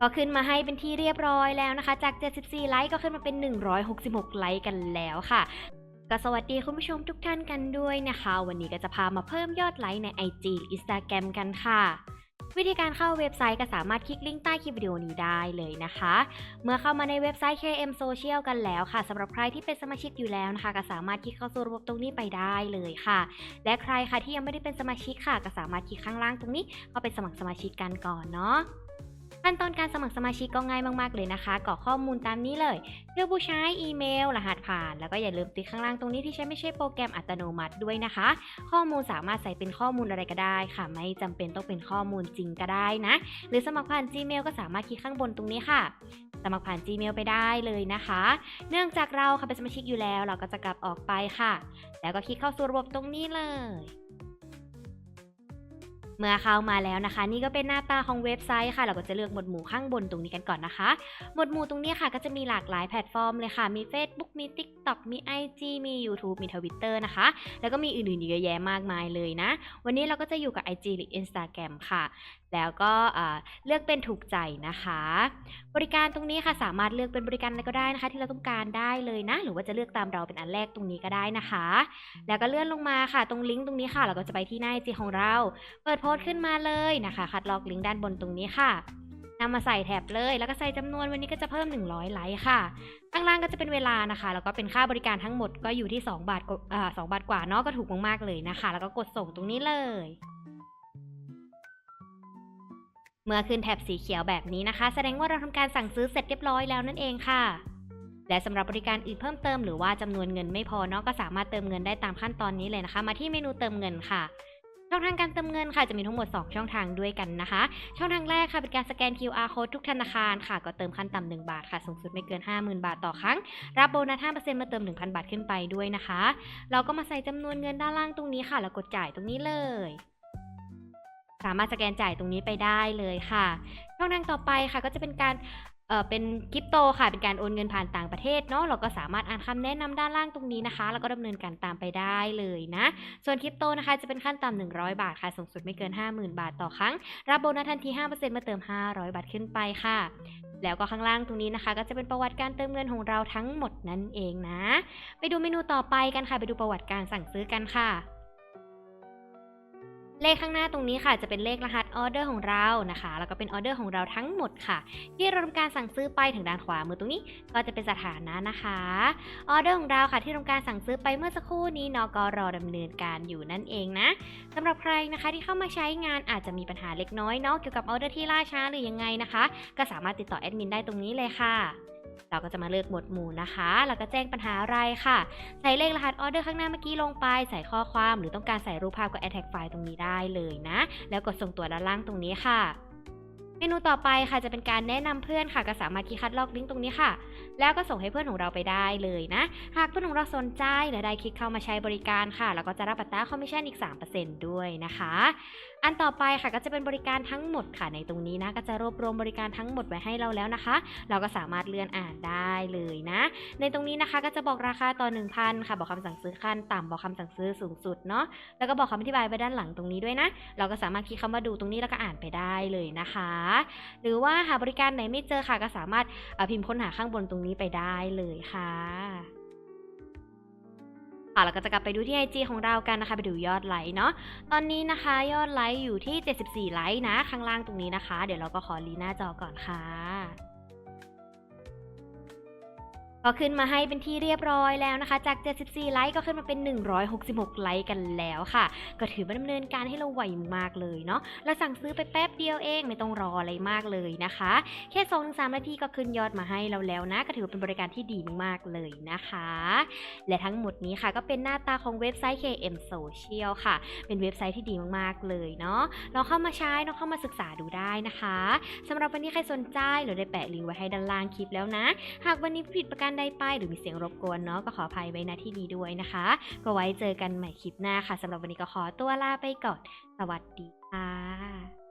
ก็ขึ้นมาให้เป็นที่เรียบร้อยแล้วนะคะ จาก 74 ไลค์ก็ขึ้นมาเป็น 166 ไลค์กันแล้วค่ะ ก็สวัสดีคุณผู้ชมทุกท่านกันด้วยนะคะ วันนี้ก็จะพามาเพิ่มยอดไลค์ใน IG หรือ Instagram กันค่ะวิธีการเข้าเว็บไซต์ก็สามารถคลิกลิงก์ใต้คลิปวิดีโอนี้ได้เลยนะคะ เมื่อเข้ามาในเว็บไซต์ KM Social กันแล้วค่ะสำหรับใครที่เป็นสมาชิกอยู่แล้วนะคะ ก็สามารถคลิกเข้าสู่ระบบตรงนี้ไปได้เลยค่ะ และใครค่ะที่ยังไม่ได้เป็นสมาชิกค่ะ ก็สามารถคลิกข้างล่างตรงนี้เข้าไปสมัครสมาชิกกันก่อนเนาะ ขั้นตอนการสมัครสมาชิกก็ง่ายมากๆเลยนะคะกรอกข้อมูลตามนี้เลยเลือกผู้ใช้อีเมล รหัสผ่าน แล้วก็อย่าลืมติ๊กข้างล่างตรงนี้ที่ใช้ไม่ใช่โปรแกรมอัตโนมัติด้วยนะคะ ข้อมูลสามารถใส่เป็นข้อมูลอะไรก็ได้ค่ะ ไม่จำเป็นต้องเป็นข้อมูลจริงก็ได้นะ หรือสมัครผ่าน Gmail ก็สามารถคลิกข้างบนตรงนี้ค่ะ สมัครผ่าน Gmail ไปได้เลยนะคะ เนื่องจากเราค่ะเป็นสมาชิกอยู่แล้ว เราก็จะกลับออกไปค่ะ แล้วก็คลิกเข้าสู่ระบบตรงนี้เลย เมื่อเข้ามาแล้วนะคะ นี่ก็เป็นหน้าตาของเว็บไซต์ค่ะ เราก็จะเลือกหมวดหมู่ข้างบนตรงนี้กันก่อนนะคะ หมวดหมู่ตรงนี้ค่ะ ก็จะมีหลากหลายแพลตฟอร์มเลยค่ะ มี Facebook มี TikTok มี IG มี YouTube มี Twitter นะคะ แล้วก็มีอื่นๆเยอะแยะมากมายเลยนะ วันนี้เราก็จะอยู่กับ IG หรือ Instagram ค่ะ แล้วก็เลือกเป็นถูกใจนะคะ บริการตรงนี้ค่ะสามารถเลือกเป็นบริการอะไรก็ได้นะคะ ที่เราต้องการได้เลยนะ หรือว่าจะเลือกตามเราเป็นอันแรกตรงนี้ก็ได้นะคะ แล้วก็เลื่อนลงมาค่ะ ตรงลิงก์ตรงนี้ค่ะ เราก็จะไปที่หน้า IG ของเรา เปิดโพสต์ขึ้นมาเลยนะคะ คัดลอกลิงก์ด้านบนตรงนี้ค่ะนำมาใส่แท็บเลย แล้วก็ใส่จำนวนวันนี้ก็จะเพิ่ม 100 ไลค์ค่ะข้างล่างก็จะเป็นเวลานะคะ แล้วก็เป็นค่าบริการทั้งหมดก็อยู่ที่ 2 บาทอ่า2บาทกว่าเนาะก็ถูกมากๆเลยนะคะ แล้วก็กดส่งตรงนี้เลยเมื่อขึ้นแท็บสีเขียวแบบนี้นะคะ แสดงว่าเราทำการสั่งซื้อเสร็จเรียบร้อยแล้วนั่นเองค่ะ และสำหรับบริการอื่นเพิ่มเติมหรือว่าจำนวนเงินไม่พอเนาะก็สามารถเติมเงินได้ตามขั้นตอนนี้เลยนะคะ มาที่เมนูเติมเงินค่ะ ช่องทางการเติมเงินค่ะจะมีทั้งหมด 2 ช่องทางด้วยกันนะคะ ช่องทางแรกค่ะเป็นการสแกน QR code ทุกธนาคารค่ะ ก็เติมขั้นต่ำ1บาทค่ะสูงสุดไม่เกิน 50,000 บาทต่อครั้ง รับโบนัส5%มาเติม 1,000 บาทขึ้นไปด้วยนะคะ เราก็มาใส่จำนวนเงินด้านล่างตรงนี้ค่ะ แล้วกดจ่ายตรงนี้เลย สามารถสแกนจ่ายตรงนี้ไปได้เลยค่ะช่องทางต่อไปค่ะก็จะเป็นการ เออเป็นคริปโตค่ะ เป็นการโอนเงินผ่านต่างประเทศเนาะ เราก็สามารถอ่านคำแนะนำด้านล่างตรงนี้นะคะ แล้วก็ดำเนินการตามไปได้เลยนะ ส่วนคริปโตนะคะจะเป็นขั้นต่ำ100 บาทค่ะ สูงสุดไม่เกิน 50,000 บาทต่อครั้ง รับโบนัสทันที5%มาเติม 500 บาทขึ้นไปค่ะ แล้วก็ข้างล่างตรงนี้นะคะ ก็จะเป็นประวัติการเติมเงินของเราทั้งหมดนั่นเองนะ ไปดูเมนูต่อไปกันค่ะ ไปดูประวัติการสั่งซื้อกันค่ะ เลขข้างหน้าตรงนี้ค่ะจะเป็นเลขรหัสออเดอร์ของเรานะคะ แล้วก็เป็นออเดอร์ของเราทั้งหมดค่ะ ที่เราทำการสั่งซื้อไปถึงด้านขวามือตรงนี้ก็จะเป็นสถานะนะคะออเดอร์ของเราค่ะที่ทำการสั่งซื้อไปเมื่อสักครู่นี้นอก็รอดำเนินการอยู่นั่นเองนะสำหรับใครนะคะที่เข้ามาใช้งานอาจจะมีปัญหาเล็กน้อยเนาะเกี่ยวกับออเดอร์ที่ล่าช้าหรือยังไงนะคะ ก็สามารถติดต่อแอดมินได้ตรงนี้เลยค่ะ เราก็จะมาเลือกหมวดหมู่นะคะ แล้วก็แจ้งปัญหาอะไรค่ะ ใส่เลขรหัสออเดอร์ข้างหน้าเมื่อกี้ลงไป ใส่ข้อความหรือต้องการใส่รูปภาพก็ add tag ไฟล์ตรงนี้ได้เลยนะ แล้วกดส่งตัวด้านล่างตรงนี้ค่ะ เมนูต่อไปค่ะจะเป็นการแนะนำเพื่อนค่ะก็สามารถคลิกคัดลอกลิงก์ตรงนี้ค่ะ แล้วก็ส่งให้เพื่อนของเราไปได้เลยนะ หากเพื่อนของเราสนใจและได้คลิกเข้ามาใช้บริการค่ะแล้วก็จะรับอัตราคอมมิชชั่นอีก 3%ด้วยนะคะ อันต่อไปค่ะก็จะเป็นบริการทั้งหมดค่ะในตรงนี้นะก็จะรวบรวมบริการทั้งหมดไว้ให้เราแล้วนะคะ เราก็สามารถเลื่อนอ่านได้เลยนะ ในตรงนี้นะคะก็จะบอกราคาต่อ 1,000 ค่ะบอกคำสั่งซื้อขั้นต่ำบอกคำสั่งซื้อสูงสุดเนาะแล้วก็บอกคำอธิบายไว้ด้านหลังตรงนี้ด้วยนะ เราก็สามารถคลิกคำว่าดูตรงนี้แล้วก็อ่านไปได้เลยนะคะหรือว่าหาบริการไหนไม่เจอค่ะก็สามารถเอ่อพิมพ์ค้นหาข้างบนตรงนี้ไปได้เลยค่ะค่ะเราก็จะกลับไปดูที่ IG ของเรากันนะคะ ไปดูยอดไลค์เนาะ ตอนนี้นะคะยอดไลค์อยู่ที่ 74 ไลค์นะ ข้างล่างตรงนี้นะคะ เดี๋ยวเราก็ขอลีหน้าจอก่อนค่ะ ก็ขึ้นมาให้เป็นที่เรียบร้อยแล้วนะคะ จาก 74 ไลค์ก็ขึ้นมาเป็น 166 ไลค์กันแล้วค่ะ ก็ถือว่าดำเนินการให้เราไวมากเลยเนาะเราสั่งซื้อไปแป๊บเดียวเองไม่ต้องรออะไรมากเลยนะคะ แค่2-3นาทีก็ขึ้นยอดมาให้เราแล้วนะ ก็ถือว่าเป็นบริการที่ดีมากๆเลยนะคะ และทั้งหมดนี้ค่ะก็เป็นหน้าตาของเว็บไซต์ KM Social ค่ะ เป็นเว็บไซต์ที่ดีมากๆเลยเนาะลองเข้ามาใช้ลองเข้ามาศึกษาดูได้นะคะสำหรับวันนี้ใครสนใจเราได้แปะลิงก์ไว้ให้ด้านล่างคลิปแล้วนะ หากวันนี้ผิดประการไดไปหรือมีเสียงรบกวนเนาะก็ขออภัยไว้ณที่นี้ด้วยนะคะ ก็ไว้เจอกันใหม่คลิปหน้าค่ะสำหรับวันนี้ก็ขอตัวลาไปก่อน สวัสดีค่ะ